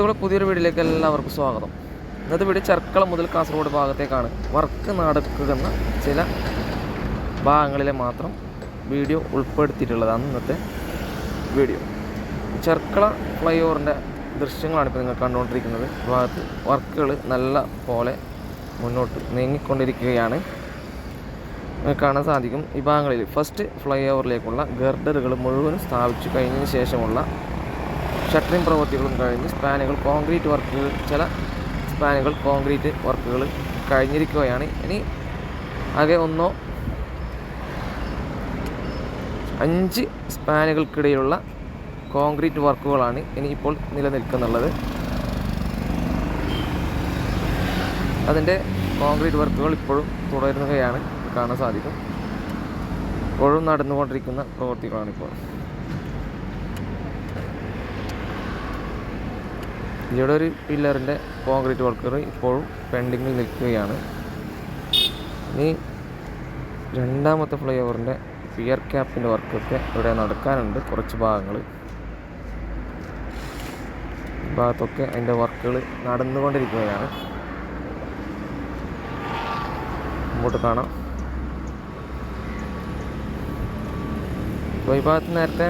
സുഹൃത്തുക്കളെ പുതിയൊരു വീഡിയോയിലേക്ക് എല്ലാവർക്കും സ്വാഗതം. ഇന്നത്തെ വീട് ചെർക്കള മുതൽ കാസർഗോഡ് ഭാഗത്തേക്കാണ്. വർക്ക് നടക്കുന്ന ചില ഭാഗങ്ങളിലെ മാത്രം വീഡിയോ ഉൾപ്പെടുത്തിയിട്ടുള്ളതാണ് ഇന്നത്തെ വീഡിയോ. ചെർക്കള ഫ്ലൈ ഓവറിന്റെ ദൃശ്യങ്ങളാണ് ഇപ്പോൾ നിങ്ങൾ കണ്ടുകൊണ്ടിരിക്കുന്നത്. ഭാഗത്ത് വർക്കുകൾ നല്ല പോലെ മുന്നോട്ട് നീങ്ങിക്കൊണ്ടിരിക്കുകയാണ്. കാണാൻ സാധിക്കും ഈ ഭാഗങ്ങളിൽ. ഫസ്റ്റ് ഫ്ലൈ ഓവറിലേക്കുള്ള ഗർഡറുകൾ മുഴുവനും സ്ഥാപിച്ചു കഴിഞ്ഞതിന് ശേഷമുള്ള ഷട്ടറിംഗ് പ്രവൃത്തികളും കഴിഞ്ഞ് സ്പാനുകൾ കോൺക്രീറ്റ് വർക്കുകൾ ചില സ്പാനുകൾ കോൺക്രീറ്റ് വർക്കുകൾ കഴിഞ്ഞിരിക്കുകയാണ്. ഇനി ആകെ ഒന്നോ അഞ്ച് സ്പാനുകൾക്കിടയിലുള്ള കോൺക്രീറ്റ് വർക്കുകളാണ് ഇനി ഇപ്പോൾ നിലനിൽക്കുന്നുള്ളത്. അതിന്റെ കോൺക്രീറ്റ് വർക്കുകൾ ഇപ്പോഴും തുടരുകയാണ്. കാണാൻ സാധിക്കും. ഇപ്പോഴും നടന്നുകൊണ്ടിരിക്കുന്ന പ്രവൃത്തികളാണിപ്പോൾ. ഇവിടെ ഒരു പില്ലറിന്റെ കോൺക്രീറ്റ് വർക്കർ ഇപ്പോഴും പെൻഡിങ്ങിൽ നിൽക്കുകയാണ്. ഇനി രണ്ടാമത്തെ ഫ്ലൈ ഓവറിന്റെ പിയർ ക്യാപ്പിന്റെ വർക്കൊക്കെ ഇവിടെ നടക്കാനുണ്ട് കുറച്ച് ഭാഗങ്ങൾ. ഭാഗത്തൊക്കെ അതിന്റെ വർക്കുകൾ നടന്നുകൊണ്ടിരിക്കുകയാണ്. മുമ്പോട്ട് കാണാം. അപ്പോൾ ഈ ഭാഗത്ത് നേരത്തെ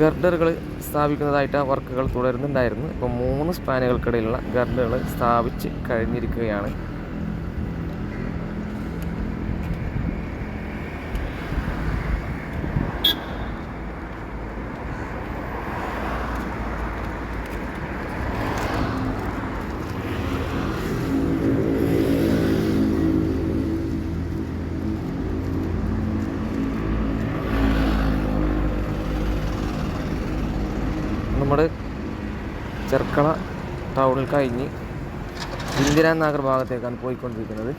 ഗർഡറുകൾ സ്ഥാപിക്കുന്നതായിട്ട് വർക്കുകൾ തുടരുന്നുണ്ടായിരുന്നു. ഇപ്പോൾ മൂന്ന് സ്പാനുകൾക്കിടയിലുള്ള ഗർഡുകൾ സ്ഥാപിച്ച് കഴിഞ്ഞിരിക്കുകയാണ് നമ്മൾ ചെർക്കള ടൗണിൽ കഴിഞ്ഞ് ഇന്ദിരാനഗർ ഭാഗത്തേക്കാണ് പോയിക്കൊണ്ടിരിക്കുന്നത്.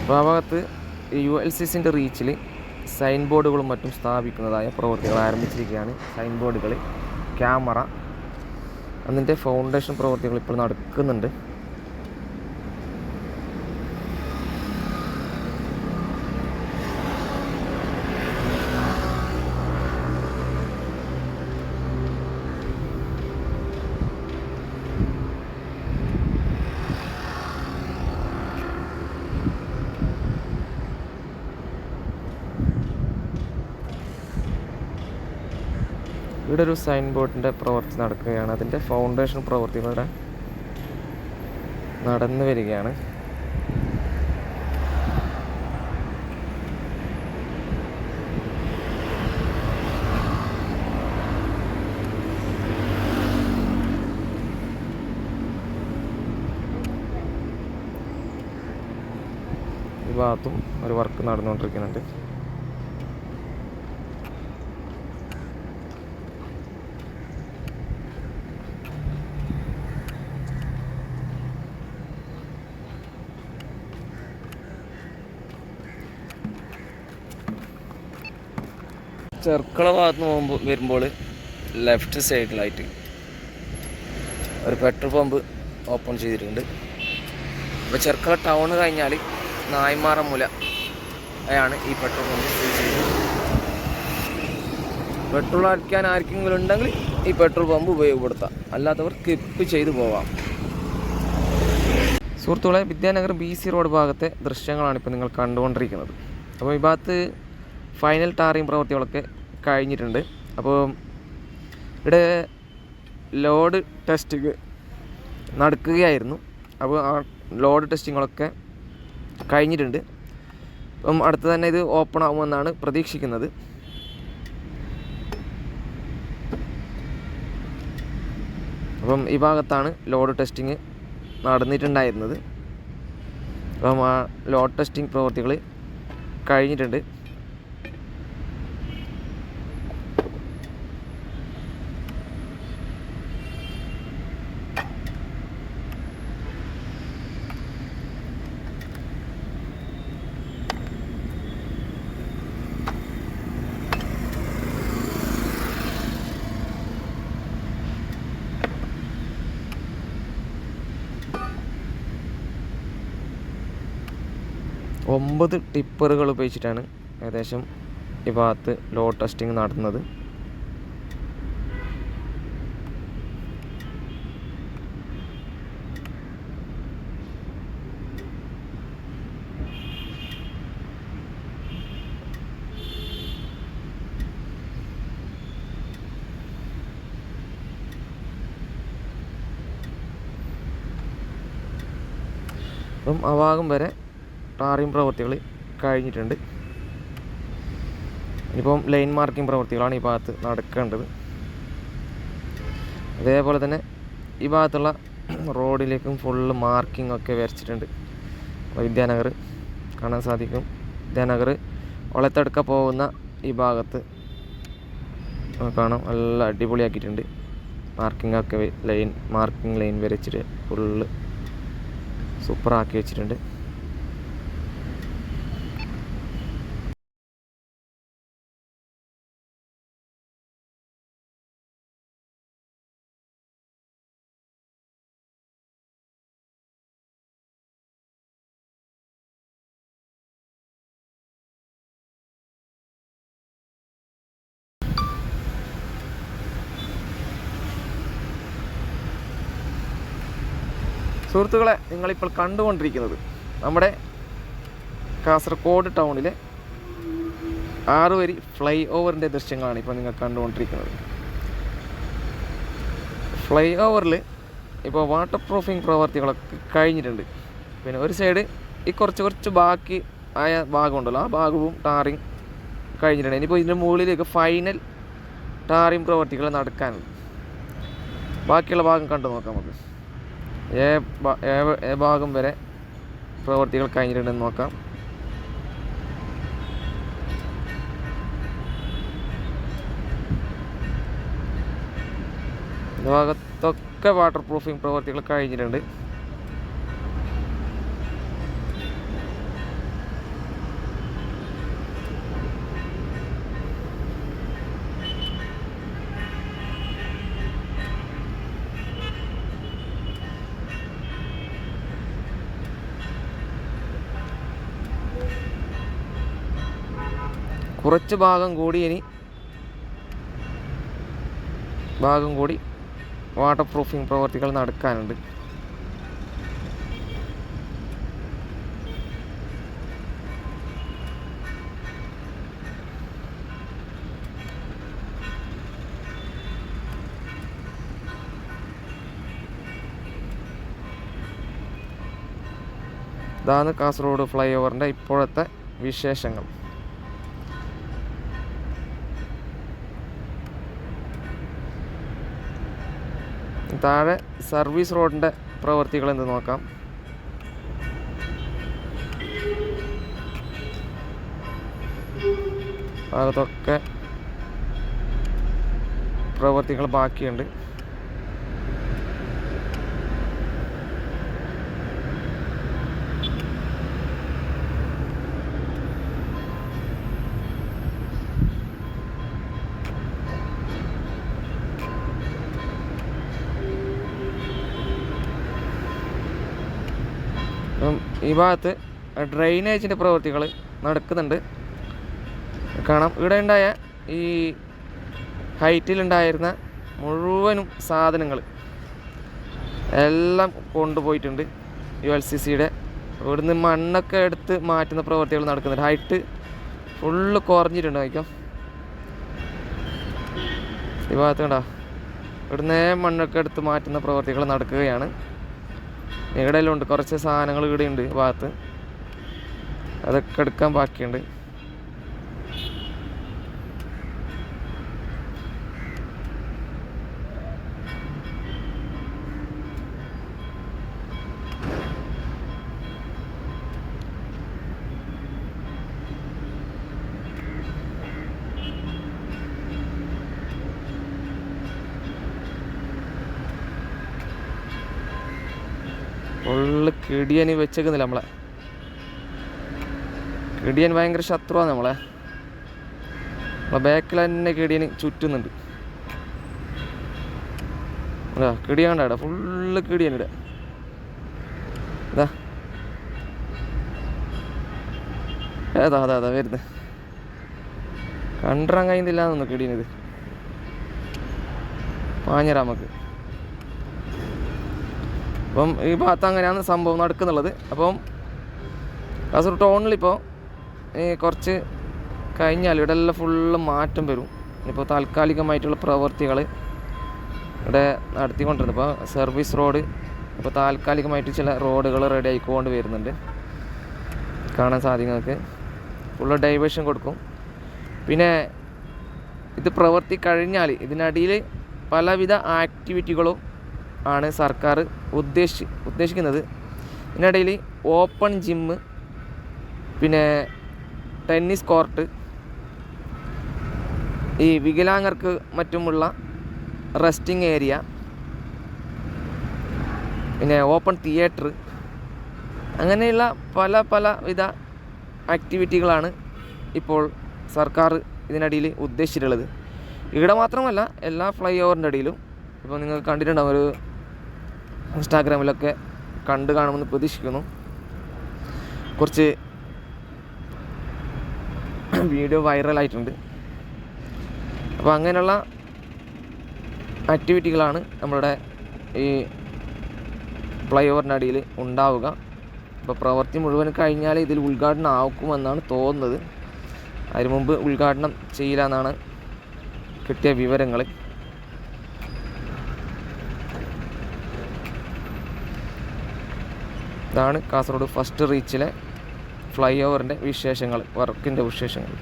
അപ്പോൾ ആ ഭാഗത്ത് യു എൽ സി സിന്റെ റീച്ചിൽ സൈൻ ബോർഡുകളും മറ്റും സ്ഥാപിക്കുന്നതായ പ്രവൃത്തികൾ ആരംഭിച്ചിരിക്കുകയാണ്. സൈൻ ബോർഡുകൾ ക്യാമറ അതിന്റെ ഫൗണ്ടേഷൻ പ്രവൃത്തികൾ ഇപ്പോൾ നടക്കുന്നുണ്ട്. ഇവിടെ ഒരു സൈൻ ബോർഡിന്റെ പ്രവൃത്തി നടക്കുകയാണ്. അതിന്റെ ഫൗണ്ടേഷൻ പ്രവൃത്തികളുടെ നടന്നു വരികയാണ്. ഭാഗത്തും ഒരു വർക്ക് നടന്നുകൊണ്ടിരിക്കുന്നുണ്ട്. ചെർക്കള ഭാഗത്ത് നിന്ന് പോകുമ്പോൾ വരുമ്പോൾ ലെഫ്റ്റ് സൈഡിലായിട്ട് ഒരു പെട്രോൾ പമ്പ് ഓപ്പൺ ചെയ്തിട്ടുണ്ട്. അപ്പോൾ ചെർക്കള ടൗൺ കഴിഞ്ഞാൽ നായ്മാറ മുല ആണ് ഈ പെട്രോൾ പമ്പ് സ്ഥിതി ചെയ്യുന്നത്. പെട്രോൾ അടിക്കാൻ ആർക്കെങ്കിലും ഉണ്ടെങ്കിൽ ഈ പെട്രോൾ പമ്പ് ഉപയോഗപ്പെടുത്താം. അല്ലാത്തവർ കിപ്പ് ചെയ്തു പോവാം. സുഹൃത്തുക്കളെ വിദ്യാനഗർ ബി സി റോഡ് ഭാഗത്തെ ദൃശ്യങ്ങളാണ് ഇപ്പോൾ നിങ്ങൾ കണ്ടുകൊണ്ടിരിക്കുന്നത്. അപ്പോൾ ഈ ഭാഗത്ത് ഫൈനൽ ടാറിങ് പ്രവൃത്തികളൊക്കെ കഴിഞ്ഞിട്ടുണ്ട്. അപ്പോൾ ഇവിടെ ലോഡ് ടെസ്റ്റിങ് നടക്കുകയായിരുന്നു. അപ്പോൾ ആ ലോഡ് ടെസ്റ്റിങ്ങുകളൊക്കെ കഴിഞ്ഞിട്ടുണ്ട്. അപ്പം അടുത്ത് തന്നെ ഇത് ഓപ്പൺ ആകുമെന്നാണ് പ്രതീക്ഷിക്കുന്നത്. അപ്പം ഈ ഭാഗത്താണ് ലോഡ് ടെസ്റ്റിങ് നടന്നിട്ടുണ്ടായിരുന്നത്. അപ്പം ആ ലോഡ് ടെസ്റ്റിംഗ് പ്രവൃത്തികൾ കഴിഞ്ഞിട്ടുണ്ട്. ഒമ്പത് ടിപ്പറുകൾ ഉപയോഗിച്ചിട്ടാണ് ഏകദേശം ഈ ഭാഗത്ത് ലോ ടെസ്റ്റിംഗ് നടത്തുന്നത് അപ്പം ആ ഭാഗം വരെ ടാറിങ് പ്രവൃത്തികൾ കഴിഞ്ഞിട്ടുണ്ട്. ഇനിയിപ്പം ലൈൻ മാർക്കിംഗ് പ്രവൃത്തികളാണ് ഈ ഭാഗത്ത് നടക്കേണ്ടത്. അതേപോലെ തന്നെ ഈ ഭാഗത്തുള്ള റോഡിലേക്കും ഫുള്ള് മാർക്കിംഗ് ഒക്കെ വരച്ചിട്ടുണ്ട്. വിദ്യാനഗർ കാണാൻ സാധിക്കും. വിദ്യാനഗർ വളത്തെടുക്ക പോകുന്ന ഈ ഭാഗത്ത് കാണാം. നല്ല അടിപൊളിയാക്കിയിട്ടുണ്ട്. മാർക്കിംഗ് ഒക്കെ ലൈൻ മാർക്കിംഗ് ലൈൻ വരച്ചിട്ട് ഫുള്ള് സൂപ്പറാക്കി വെച്ചിട്ടുണ്ട്. സുഹൃത്തുക്കളെ നിങ്ങളിപ്പോൾ കണ്ടുകൊണ്ടിരിക്കുന്നത് നമ്മുടെ കാസർഗോഡ് ടൗണിലെ ആറുവരി ഫ്ലൈ ഓവറിന്റെ ദൃശ്യങ്ങളാണ് ഇപ്പോൾ നിങ്ങൾ കണ്ടുകൊണ്ടിരിക്കുന്നത്. ഫ്ലൈ ഓവറിൽ ഇപ്പോൾ വാട്ടർ പ്രൂഫിംഗ് പ്രവർത്തികളൊക്കെ കഴിഞ്ഞിട്ടുണ്ട്. പിന്നെ ഒരു സൈഡ് ഈ കുറച്ച് കുറച്ച് ബാക്കി ആയ ഭാഗമുണ്ടല്ലോ ആ ഭാഗവും ടാറിങ് കഴിഞ്ഞിട്ടുണ്ട്. ഇനിയിപ്പോൾ ഇതിന്റെ മുകളിലേക്ക് ഫൈനൽ ടാറിങ് പ്രവർത്തികൾ നടക്കാനുണ്ട്. ബാക്കിയുള്ള ഭാഗം കണ്ടു നോക്കാം നമുക്ക്. ഏ ഭാഗം വരെ പ്രവർത്തികൾ കഴിഞ്ഞിട്ടുണ്ടെന്ന് നോക്കാം. ഭാഗത്തൊക്കെ വാട്ടർ പ്രൂഫിംഗ് പ്രവർത്തികൾ കഴിഞ്ഞിട്ടുണ്ട്. കുറച്ച് ഭാഗം കൂടി ഇനി ഭാഗം കൂടി വാട്ടർ പ്രൂഫിംഗ് പ്രവർത്തികൾ നടക്കാനുണ്ട്. ഇതാണ് കാസർഗോഡ് ഫ്ലൈ ഓവറിന്റെ ഇപ്പോഴത്തെ വിശേഷങ്ങൾ. താഴെ സർവീസ് റോഡിന്റെ പ്രവൃത്തികൾ എന്ത് നോക്കാം? അതൊക്കെ പ്രവൃത്തികൾ ബാക്കിയുണ്ട്. ഈ ഭാഗത്ത് ഡ്രെയിനേജിന്റെ പ്രവൃത്തികൾ നടക്കുന്നുണ്ട്. കാണാം. ഇവിടെ ഉണ്ടായ ഈ ഹൈറ്റിലുണ്ടായിരുന്ന മുഴുവനും സാധനങ്ങൾ എല്ലാം കൊണ്ടുപോയിട്ടുണ്ട്. യു എൽ സി സിയുടെ. ഇവിടുന്ന് മണ്ണൊക്കെ എടുത്ത് മാറ്റുന്ന പ്രവൃത്തികൾ നടക്കുന്നുണ്ട്. ഹൈറ്റ് ഫുള്ള് കുറഞ്ഞിട്ടുണ്ട് വായിക്കാം ഈ ഭാഗത്ത് കണ്ടോ? ഇവിടുന്ന് മണ്ണൊക്കെ എടുത്ത് മാറ്റുന്ന പ്രവൃത്തികൾ നടക്കുകയാണ്. എല്ലാം ഉണ്ട്? കുറച്ച് സാധനങ്ങൾ ഇവിടെ ഉണ്ട് ഭാഗത്ത്. അതൊക്കെ എടുക്കാൻ ബാക്കിയുണ്ട്. കിടിയന് വെച്ചേക്കുന്നില്ല നമ്മളെ. കിടിയൻ ഭയങ്കര ശത്രുവാണ് നമ്മളെ. നമ്മളെ ബാക്കിൽ തന്നെ കിടിയന് ചുറ്റുന്നുണ്ട്. അതാ കിടിയൻ കണ്ട ഫുള്ള് കിടിയൻ ഇട ഇതാ. ഏതാ അതാ അതാ വരുന്നത് കണ്ടിറാൻ കഴിയുന്നില്ല എന്നൊന്ന് കിടിയനിത് പാഞ്ഞരാ നമുക്ക്. അപ്പം ഈ ഭാഗത്ത് അങ്ങനെയാണ് സംഭവം നടക്കുന്നുള്ളത്. അപ്പം കാസർഗോഡ് ടൗണിലിപ്പോൾ കുറച്ച് കഴിഞ്ഞാൽ ഇവിടെ എല്ലാം ഫുള്ള് മാറ്റം വരും. ഇപ്പോൾ താൽക്കാലികമായിട്ടുള്ള പ്രവർത്തികൾ ഇവിടെ നടത്തിക്കൊണ്ടിരുന്നത് ഇപ്പോൾ സർവീസ് റോഡ് ഇപ്പോൾ താൽക്കാലികമായിട്ട് ചില റോഡുകൾ റെഡി ആയിക്കൊണ്ട് വരുന്നുണ്ട്. കാണാൻ സാധിക്കും ഫുള്ള് ഡൈവേഷൻ കൊടുക്കും. പിന്നെ ഇത് പ്രവർത്തി കഴിഞ്ഞാൽ ഇതിനടിയിൽ പലവിധ ആക്ടിവിറ്റികളും ആണ് സർക്കാർ ഉദ്ദേശി ഉദ്ദേശിക്കുന്നത്. ഇതിനിടയിൽ ഓപ്പൺ ജിമ്മ് പിന്നെ ടെന്നീസ് കോർട്ട് ഈ വികലാംഗർക്ക് മറ്റുമുള്ള റെസ്റ്റിംഗ് ഏരിയ പിന്നെ ഓപ്പൺ തിയേറ്റർ അങ്ങനെയുള്ള പല പല വിധ ആക്ടിവിറ്റികളാണ് ഇപ്പോൾ സർക്കാർ ഇതിനടിയിൽ ഉദ്ദേശിച്ചിട്ടുള്ളത്. ഇവിടെ മാത്രമല്ല എല്ലാ ഫ്ലൈ ഓവറിന്റെ അടിയിലും ഇപ്പോൾ നിങ്ങൾ കണ്ടിട്ടുണ്ടാവും ഒരു ഇൻസ്റ്റാഗ്രാമിലൊക്കെ കണ്ടു കാണുമെന്ന് പ്രതീക്ഷിക്കുന്നു. കുറച്ച് വീഡിയോ വൈറലായിട്ടുണ്ട്. അപ്പോൾ അങ്ങനെയുള്ള ആക്ടിവിറ്റികളാണ് നമ്മളുടെ ഈ ഫ്ലൈ ഓവറിന്റെ അടിയിൽ ഉണ്ടാവുക. അപ്പോൾ പ്രവൃത്തി മുഴുവൻ കഴിഞ്ഞാൽ ഇതിൽ ഉദ്ഘാടനം ആക്കുമെന്നാണ് തോന്നുന്നത്. അതിനു മുമ്പ് ഉദ്ഘാടനം ചെയ്യില്ല എന്നാണ് കിട്ടിയ വിവരങ്ങൾ ഇതാണ് കാസർഗോഡ് ഫസ്റ്റ് റീച്ചിലെ ഫ്ലൈ ഓവറിന്റെ വിശേഷങ്ങൾ വർക്കിന്റെ വിശേഷങ്ങൾ.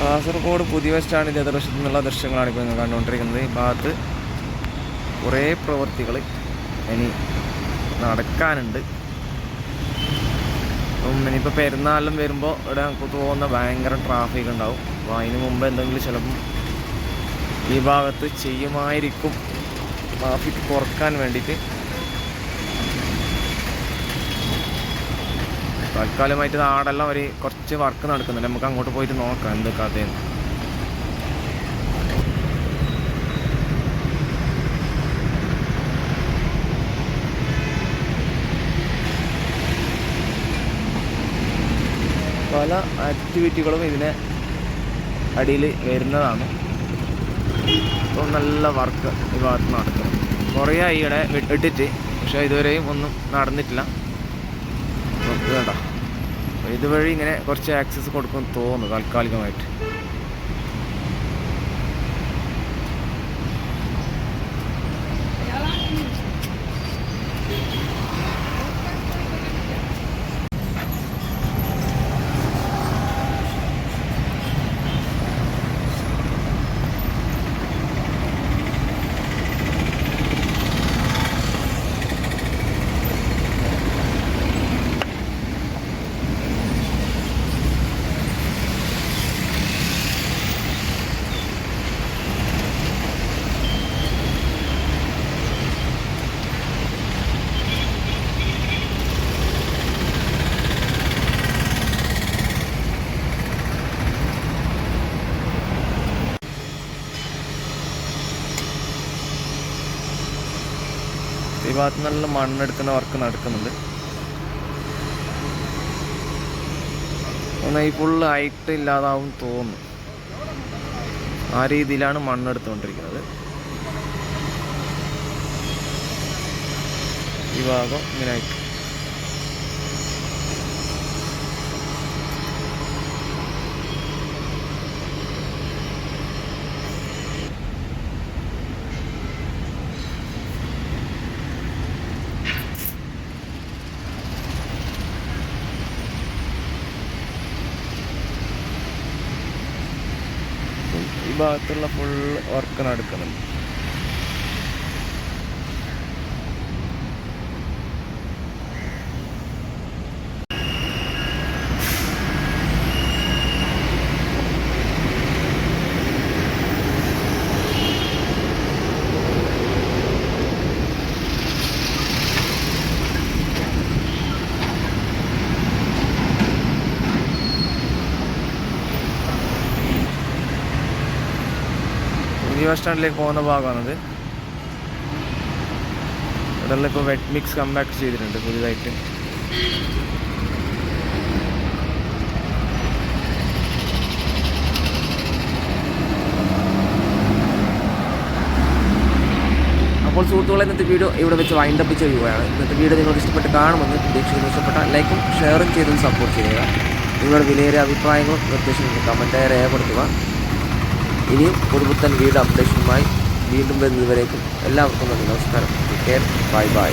കാസർഗോഡ് പുതിയ ബസ് സ്റ്റാൻഡിന്റെ എതിർവശത്തു നിന്നുള്ള ദൃശ്യങ്ങളാണ് ഇപ്പോൾ നിങ്ങൾ കണ്ടുകൊണ്ടിരിക്കുന്നത്. ഈ ഭാഗത്ത് കുറേ പ്രവൃത്തികൾ ഇനി നടക്കാനുണ്ട്. അപ്പം ഇനിയിപ്പോൾ പെരുന്നാളിലും വരുമ്പോൾ ഇവിടെ നമുക്ക് തോന്നുന്ന ഭയങ്കര ട്രാഫിക് ഉണ്ടാവും. അപ്പോൾ അതിന് മുമ്പ് എന്തെങ്കിലും ചിലപ്പം ഈ ഭാഗത്ത് ചെയ്യുമായിരിക്കും. ട്രാഫിക് കുറയ്ക്കാൻ വേണ്ടിയിട്ട്. തൽക്കാലമായിട്ട് ആടെല്ലാം ഒരു കുറച്ച് വർക്ക് നടക്കുന്നുണ്ട്. നമുക്ക് അങ്ങോട്ട് പോയിട്ട് നോക്കാം എന്തൊക്കെ കഥയെന്ന് പല ആക്ടിവിറ്റികളും ഇതിനെ അടിയിൽ വരുന്നതാണ്. അപ്പോൾ നല്ല വർക്ക് ഈ ഭാഗത്ത് നടക്കുന്നു. കുറേ ഈയിടെ ഇട്ടിട്ട് പക്ഷേ ഇതുവരെയും ഒന്നും നടന്നിട്ടില്ല. വേണ്ട ഇതുവഴി ഇങ്ങനെ കുറച്ച് ആക്സസ് കൊടുക്കുമെന്ന് തോന്നുന്നു താൽക്കാലികമായിട്ട്. ഭാഗത്ത് നല്ല മണ്ണെടുക്കുന്ന വർക്ക് നടക്കുന്നുണ്ട്. ഒന്ന് ഈ ഹൈറ്റ് ഇല്ലാതാവും തോന്നുന്നു. ആ രീതിയിലാണ് മണ്ണെടുത്തുകൊണ്ടിരിക്കുന്നത്. ഈ ഭാഗം ഇങ്ങനെ ആയിട്ട് ഈ ഭാഗത്തുള്ള ഫുൾ നടക്കുന്നുണ്ട് പുതിയ സ്റ്റാൻഡിലേക്ക് പോകുന്ന ഭാഗമാണത്. ഇവിടെ ഇപ്പോൾ വെറ്റ് മിക്സ് കമ്പാക്ട് ചെയ്തിട്ടുണ്ട് പുതിയതായിട്ട്. അപ്പോൾ സുഹൃത്തുക്കളെ ഇന്നത്തെ വീഡിയോ ഇവിടെ വെച്ച് വൈൻഡപ്പ് ചെയ്യുകയാണ്. ഇന്നത്തെ വീഡിയോ നിങ്ങൾക്ക് ഇഷ്ടപ്പെട്ട് കാണുമെന്ന് പ്രതീക്ഷിക്കുന്നു. ഇഷ്ടപ്പെട്ട ലൈക്കും ഷെയറും ചെയ്തും സപ്പോർട്ട് ചെയ്യുക. നിങ്ങളുടെ വിലയേറിയ അഭിപ്രായങ്ങളും നിർദ്ദേശങ്ങളും കമന്റായി രേഖപ്പെടുത്തുക. ഇനിയും പുതുപുത്തൻ വീട് അപ്ഡേഷനുമായി വീണ്ടും വരുന്നതുവരേക്കും എല്ലാവർക്കും നന്ദി. നമസ്കാരം. Take care bye bye